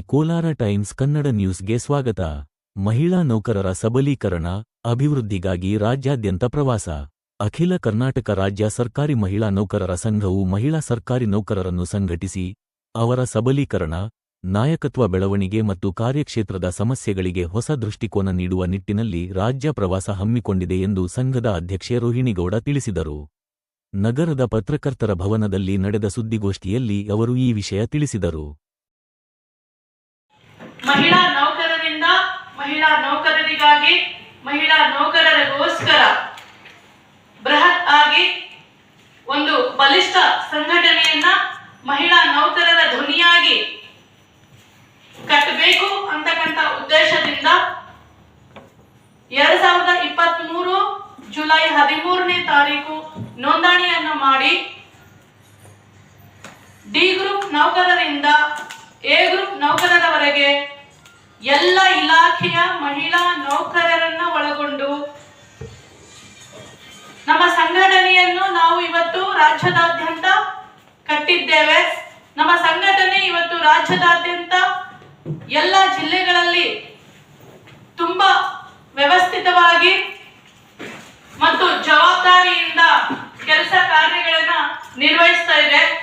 Kolar times Kannada ನ್ಯೂಸ್ಗೆ ಸ್ವಾಗತ. ಮಹಿಳಾ ನೌಕರರ ಸಬಲೀಕರಣ, ಅಭಿವೃದ್ಧಿಗಾಗಿ ರಾಜ್ಯಾದ್ಯಂತ ಪ್ರವಾಸ. ಅಖಿಲ ಕರ್ನಾಟಕ ರಾಜ್ಯ ಸರ್ಕಾರಿ ಮಹಿಳಾ ನೌಕರರ ಸಂಘವು ಮಹಿಳಾ ಸರ್ಕಾರಿ ನೌಕರರನ್ನು ಸಂಘಟಿಸಿ, ಅವರ ಸಬಲೀಕರಣ, ನಾಯಕತ್ವ ಬೆಳವಣಿಗೆ ಮತ್ತು ಕಾರ್ಯಕ್ಷೇತ್ರದ ಸಮಸ್ಯೆಗಳಿಗೆ ಹೊಸ ದೃಷ್ಟಿಕೋನ ನೀಡುವ ನಿಟ್ಟಿನಲ್ಲಿ ರಾಜ್ಯ ಪ್ರವಾಸ ಹಮ್ಮಿಕೊಂಡಿದೆ ಎಂದು ಸಂಘದ ಅಧ್ಯಕ್ಷೆ ರೋಹಿಣಿಗೌಡ ತಿಳಿಸಿದರು. ನಗರದ ಪತ್ರಕರ್ತರ ಭವನದಲ್ಲಿ ನಡೆದ ಸುದ್ದಿಗೋಷ್ಠಿಯಲ್ಲಿ ಅವರು ಈ ವಿಷಯ ತಿಳಿಸಿದರು. ಮಹಿಳಾ ನೌಕರರಿಂದ ಮಹಿಳಾ ನೌಕರರಿಗಾಗಿ, ಮಹಿಳಾ ನೌಕರರಿಗೋಸ್ಕರ ಬೃಹತ್ ಆಗಿ ಒಂದು ಬಲಿಷ್ಠ ಸಂಘಟನೆಯನ್ನ ಮಹಿಳಾ ನೌಕರರ ಧ್ವನಿಯಾಗಿ ಕಟ್ಟಬೇಕು ಅಂತಕ್ಕಂಥ ಉದ್ದೇಶದಿಂದ ಎರಡ್ ಸಾವಿರದ ಇಪ್ಪತ್ತ್ ಮೂರು ಜುಲೈ ಹದಿಮೂರನೇ ತಾರೀಕು ನೋಂದಣಿಯನ್ನು ಮಾಡಿ ಡಿ ಗ್ರೂಪ್ ನೌಕರರಿಂದ ಎ ಗ್ರೂಪ್ ನೌಕರರವರೆಗೆ ಎಲ್ಲ ಇಲಾಖೆಯ ಮಹಿಳಾ ನೌಕರರನ್ನ ಒಳಗೊಂಡು ನಮ್ಮ ಸಂಘಟನೆಯನ್ನು ನಾವು ಇವತ್ತು ರಾಜ್ಯದಾದ್ಯಂತ ಕಟ್ಟಿದ್ದೇವೆ. ನಮ್ಮ ಸಂಘಟನೆ ಇವತ್ತು ರಾಜ್ಯದಾದ್ಯಂತ ಎಲ್ಲ ಜಿಲ್ಲೆಗಳಲ್ಲಿ ತುಂಬಾ ವ್ಯವಸ್ಥಿತವಾಗಿ ಮತ್ತು ಜವಾಬ್ದಾರಿಯಿಂದ ಕೆಲಸ ಕಾರ್ಯಗಳನ್ನ ನಿರ್ವಹಿಸ್ತಾ ಇದೆ.